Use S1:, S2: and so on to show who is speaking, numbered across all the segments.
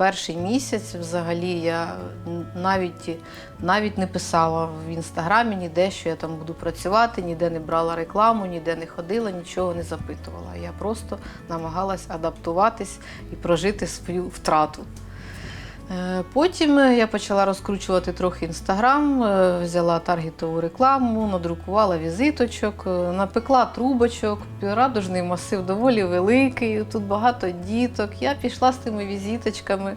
S1: перший місяць взагалі я навіть, навіть не писала в інстаграмі ніде, що я там буду працювати, ніде не брала рекламу, ніде не ходила, нічого не запитувала. Я просто намагалась адаптуватись і прожити свою втрату. Е, Потім я почала розкручувати трохи інстаграм, е, взяла таргетову рекламу, надрукувала візиточок, е, напекла трубочок. Радужний масив доволі великий. Тут багато діток. Я пішла з тими візиточками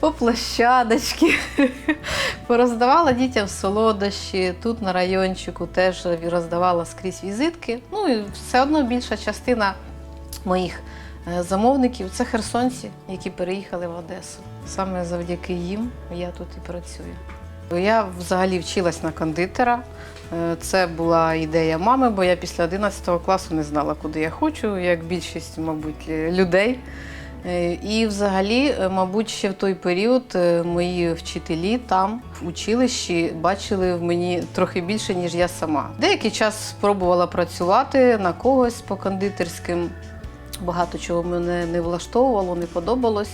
S1: по площадочці, пороздавала дітям солодощі. Тут на райончику теж роздавала скрізь візитки. Ну і все одно більша частина моїх е, замовників це херсонці, які переїхали в Одесу. Саме завдяки їм я тут і працюю. Я взагалі вчилась на кондитера. Е, Це була ідея мами, бо я після 11 класу не знала, куди я хочу, як більшість, мабуть, людей. Е, І взагалі, е, мабуть, ще в той період е, мої вчителі там в училищі бачили в мені трохи більше, ніж я сама. Деякий час спробувала працювати на когось по кондитерським. Багато чого мене не влаштовувало, не подобалось.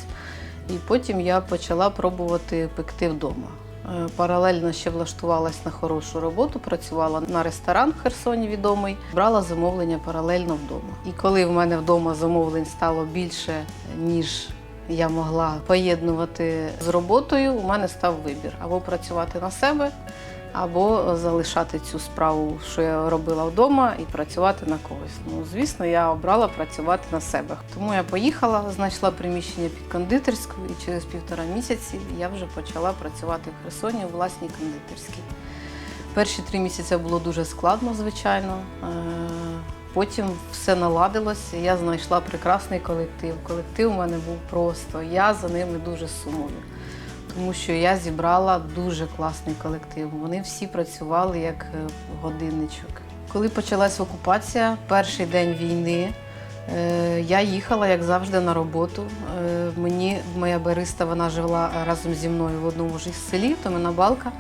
S1: І потім я почала пробувати пекти вдома. Е, Паралельно ще влаштувалась на хорошу роботу, працювала на ресторан в Херсоні відомий, брала замовлення паралельно вдома. І коли в мене вдома замовлень стало більше, ніж я могла поєднувати з роботою, у мене став вибір або працювати на себе, або залишати цю справу, що я робила вдома, і працювати на когось. Ну, звісно, я обрала працювати на себе. Тому я поїхала, знайшла приміщення під кондитерську, і через півтора місяці я вже почала працювати в Херсоні у власній кондитерській. Перші три місяці було дуже складно, звичайно. Е, Потім все наладилось, я знайшла прекрасний колектив. Колектив у мене був просто. Я за ними дуже сумую тому що я зібрала дуже класний колектив. Вони всі працювали як е, годинничок. Коли почалась окупація, перший день війни, е, я їхала, як завжди, на роботу. Е, Мені моя бариста вона жила разом зі мною в одному ж із селі, то мене балка.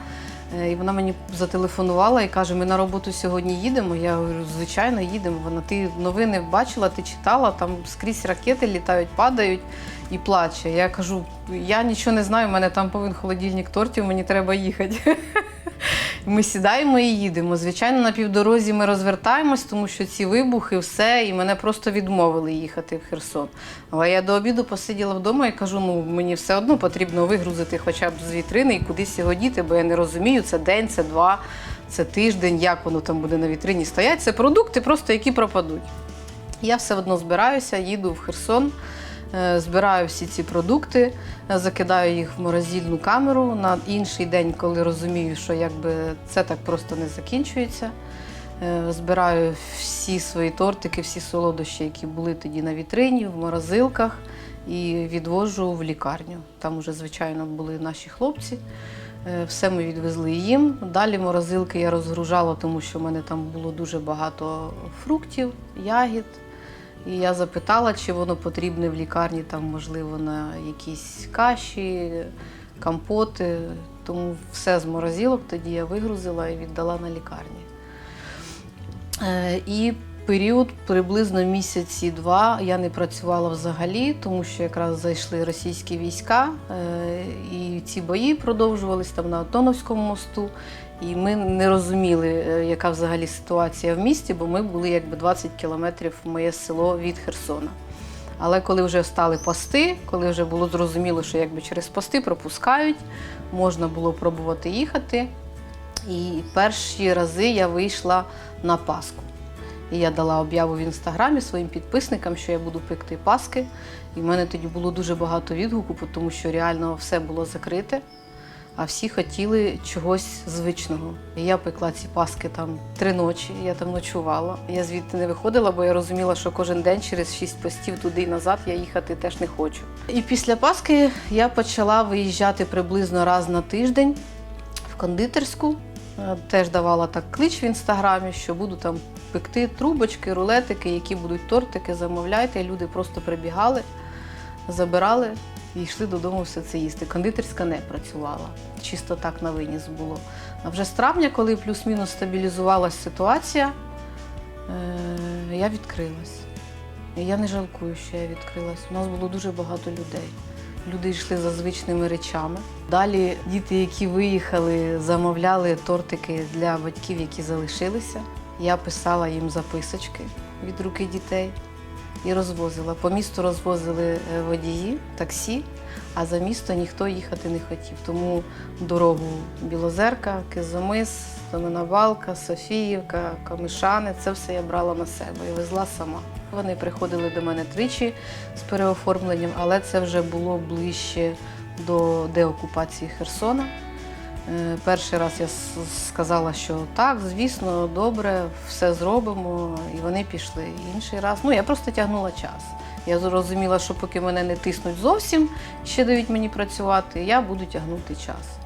S1: І вона мені зателефонувала і каже: ми на роботу сьогодні їдемо. Я говорю, звичайно, їдемо. Вона ти новини бачила, ти читала, там скрізь ракети літають, падають і плаче. Я кажу, я нічого не знаю, у мене там повинен холодильник тортів, мені треба їхати. Ми сідаємо і їдемо. Звичайно, на півдорозі ми розвертаємось, тому що ці вибухи, все, і мене просто відмовили їхати в Херсон. Але я до обіду посиділа вдома і кажу: ну мені все одно потрібно вигрузити хоча б з вітрини і кудись його діти, бо я не розумію, це день, це два, це тиждень, як воно там буде на вітрині стоять. Це продукти, просто які пропадуть. Я все одно збираюся, їду в Херсон. Е, Збираю всі ці продукти, е, закидаю їх в морозильну камеру на інший день, коли розумію, що якби це так просто не закінчується. Е, Збираю всі свої тортики, всі солодощі, які були тоді на вітрині, в морозилках, і відвожу в лікарню. Там вже, звичайно, були наші хлопці. Все ми відвезли їм. Далі морозилки я розгружала, тому що в мене там було дуже багато фруктів, ягід. І я запитала, чи воно потрібне в лікарні, там, можливо, на якісь каші, компоти. Тому все з морозилок тоді я вигрузила і віддала на лікарні. Е, І період приблизно місяці два я не працювала взагалі, тому що якраз зайшли російські війська, е, ці бої продовжувались там на Антоновському мосту. І ми не розуміли, е, яка взагалі ситуація в місті, бо ми були якби 20 кілометрів в моє село від Херсона. Але коли вже стали пости, коли вже було зрозуміло, що якби через пости пропускають, можна було пробувати їхати. І перші рази я вийшла на Пасху. І я дала об'яву в інстаграмі своїм підписникам, що я буду пекти паски. І в мене тоді було дуже багато відгуку, тому що реально все було закрите, а всі хотіли чогось звичного. І я пекла ці паски там три ночі, я там ночувала. Я звідти не виходила, бо я розуміла, що кожен день через шість постів туди і назад я їхати теж не хочу. І після Пасхи я почала виїжджати приблизно раз на тиждень в кондитерську. Е, Теж давала так клич в інстаграмі, що буду там пекти трубочки, рулетики, які будуть тортики, замовляйте. І люди просто прибігали, забирали і йшли додому все це їсти. Кондитерська не працювала, чисто так на виніс було. А вже з травня, коли плюс-мінус стабілізувалася ситуація, е, я відкрилась. І я не жалкую, що я відкрилась. У нас було дуже багато людей. Люди йшли за звичними речами. Далі діти, які виїхали, замовляли тортики для батьків, які залишилися. Я писала їм записочки від руки дітей і розвозила. По місту розвозили е, водії, таксі, а за місто ніхто їхати не хотів. Тому дорогу Білозерка, Кизомис, Стоминабалка, Софіївка, Камишани це все я брала на себе і везла сама. Вони приходили до мене тричі з переоформленням, але це вже було ближче до деокупації Херсона. Е, Перший раз я сказала, що так, звісно, добре, все зробимо, і вони пішли. Інший раз, ну я просто тягнула час. Я зрозуміла, що поки мене не тиснуть зовсім, ще дають мені працювати, я буду тягнути час.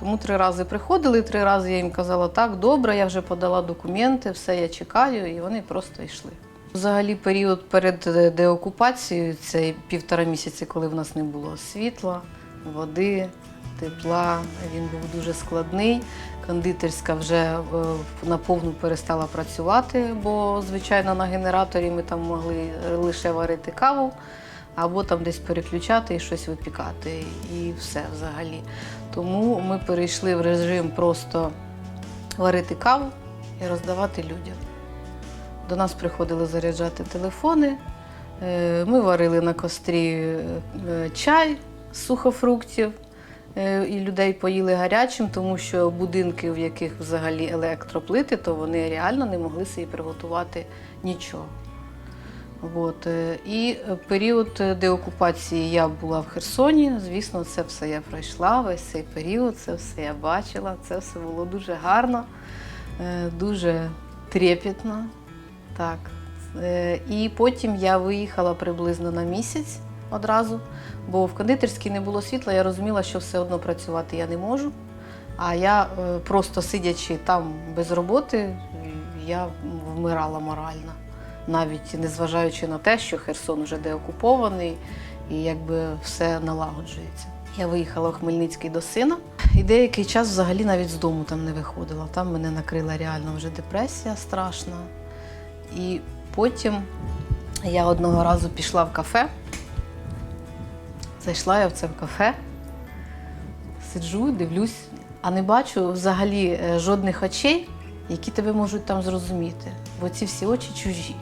S1: Тому три рази приходили, три рази я їм казала, так, добре, я вже подала документи, все я чекаю, і вони просто йшли. Взагалі, період перед е, деокупацією це півтора місяці, коли в нас не було світла, води, тепла. Він був дуже складний. Кондитерська вже е, наповну перестала працювати, бо, звичайно, на генераторі ми там могли лише варити каву або там десь переключати і щось випікати, і все взагалі. Тому ми перейшли в режим просто варити каву і роздавати людям. До нас приходили заряджати телефони. Е, Ми варили на кострі е, чай сухофруктів, е, і людей поїли гарячим, тому що будинки, в яких взагалі електроплити, то вони реально не могли собі приготувати нічого. От. е, І період деокупації я була в Херсоні. Звісно, це все я пройшла, весь цей період, це все я бачила, це все було дуже гарно, е, дуже трепетно. Так. І потім я виїхала приблизно на місяць одразу, бо в кондитерській не було світла, я розуміла, що все одно працювати я не можу. А я е, просто сидячи там без роботи, я вмирала морально, навіть незважаючи на те, що Херсон вже деокупований і якби все налагоджується. Я виїхала в Хмельницький до сина і деякий час взагалі навіть з дому там не виходила. Там мене накрила реально вже депресія страшна. І потім я одного разу пішла в кафе. Зайшла я в це в кафе, сиджу, дивлюсь, а не бачу взагалі е, жодних очей, які тебе можуть там зрозуміти. Бо ці всі очі чужі.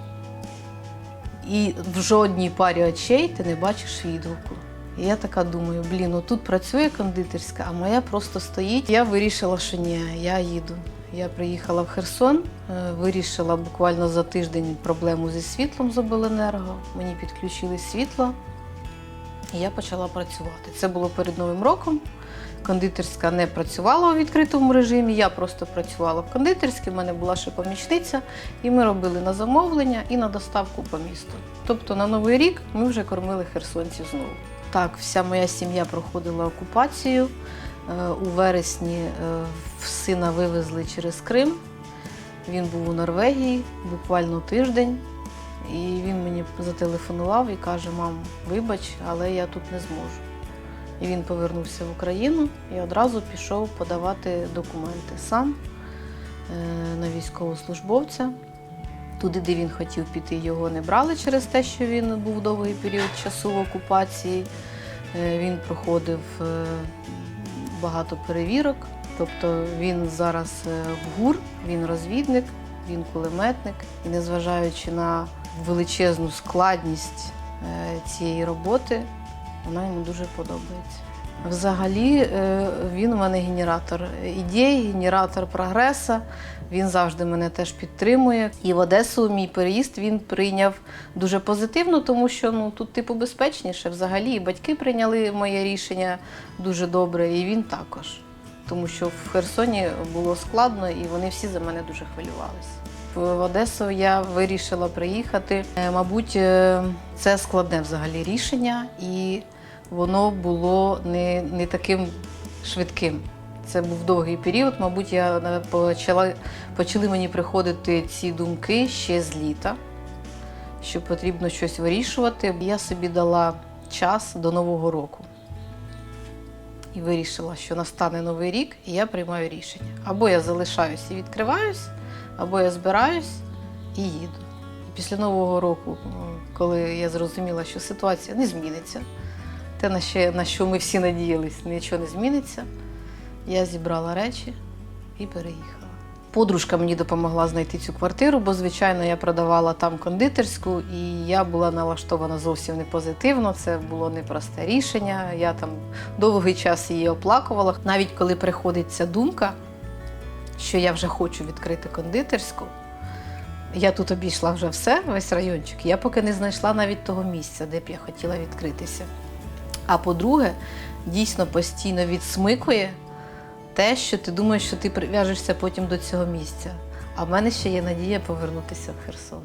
S1: І в жодній парі очей ти не бачиш відгуку. І я така думаю, блін, ну тут працює кондитерська, а моя просто стоїть. Я вирішила, що ні, я їду. Я приїхала в Херсон, е, вирішила буквально за тиждень проблему зі світлом з обленерго. Мені підключили світло, і я почала працювати. Це було перед Новим роком. Кондитерська не працювала у відкритому режимі. Я просто працювала в кондитерській, в мене була ще помічниця, і ми робили на замовлення і на доставку по місту. Тобто на Новий рік ми вже кормили херсонців знову. Так, вся моя сім'я проходила окупацію. Е, У вересні е, сина вивезли через Крим. Він був у Норвегії буквально тиждень. І він мені зателефонував і каже: мам, вибач, але я тут не зможу. І він повернувся в Україну і одразу пішов подавати документи сам е, на військовослужбовця. Туди, де він хотів піти, його не брали через те, що він був довгий період часу в окупації. Е, Він проходив е, багато перевірок. Тобто він зараз в ГУР, він розвідник, він кулеметник. І незважаючи на величезну складність е, цієї роботи, вона йому дуже подобається. Взагалі, е, він у мене генератор ідей, генератор прогресу. Він завжди мене теж підтримує. І в Одесу мій переїзд він прийняв дуже позитивно, тому що ну тут типу безпечніше. Взагалі, і батьки прийняли моє рішення дуже добре, і він також. Тому що в Херсоні було складно, і вони всі за мене дуже хвилювалися. В Одесу я вирішила приїхати. Е, Мабуть, е, це складне взагалі рішення, і воно було не, не таким швидким. Це був довгий період. Мабуть, я е, почала, почали мені приходити ці думки ще з літа, що потрібно щось вирішувати. Я собі дала час до Нового року і вирішила, що настане новий рік, і я приймаю рішення. Або я залишаюсь і відкриваюсь, або я збираюсь і їду. Після Нового року, коли я зрозуміла, що ситуація не зміниться, те, на що, на що ми всі надіялись, нічого не зміниться. Я зібрала речі і переїхала. Подружка мені допомогла знайти цю квартиру, бо, звичайно, я продавала там кондитерську, і я була налаштована зовсім не позитивно. Це було непросте рішення. Я там довгий час її оплакувала. Навіть коли приходить ця думка, що я вже хочу відкрити кондитерську, я тут обійшла вже все, весь райончик. Я поки не знайшла навіть того місця, де б я хотіла відкритися. А по-друге, дійсно постійно відсмикує те, що ти думаєш, що ти прив'яжешся потім до цього місця. А в мене ще є надія повернутися в Херсон.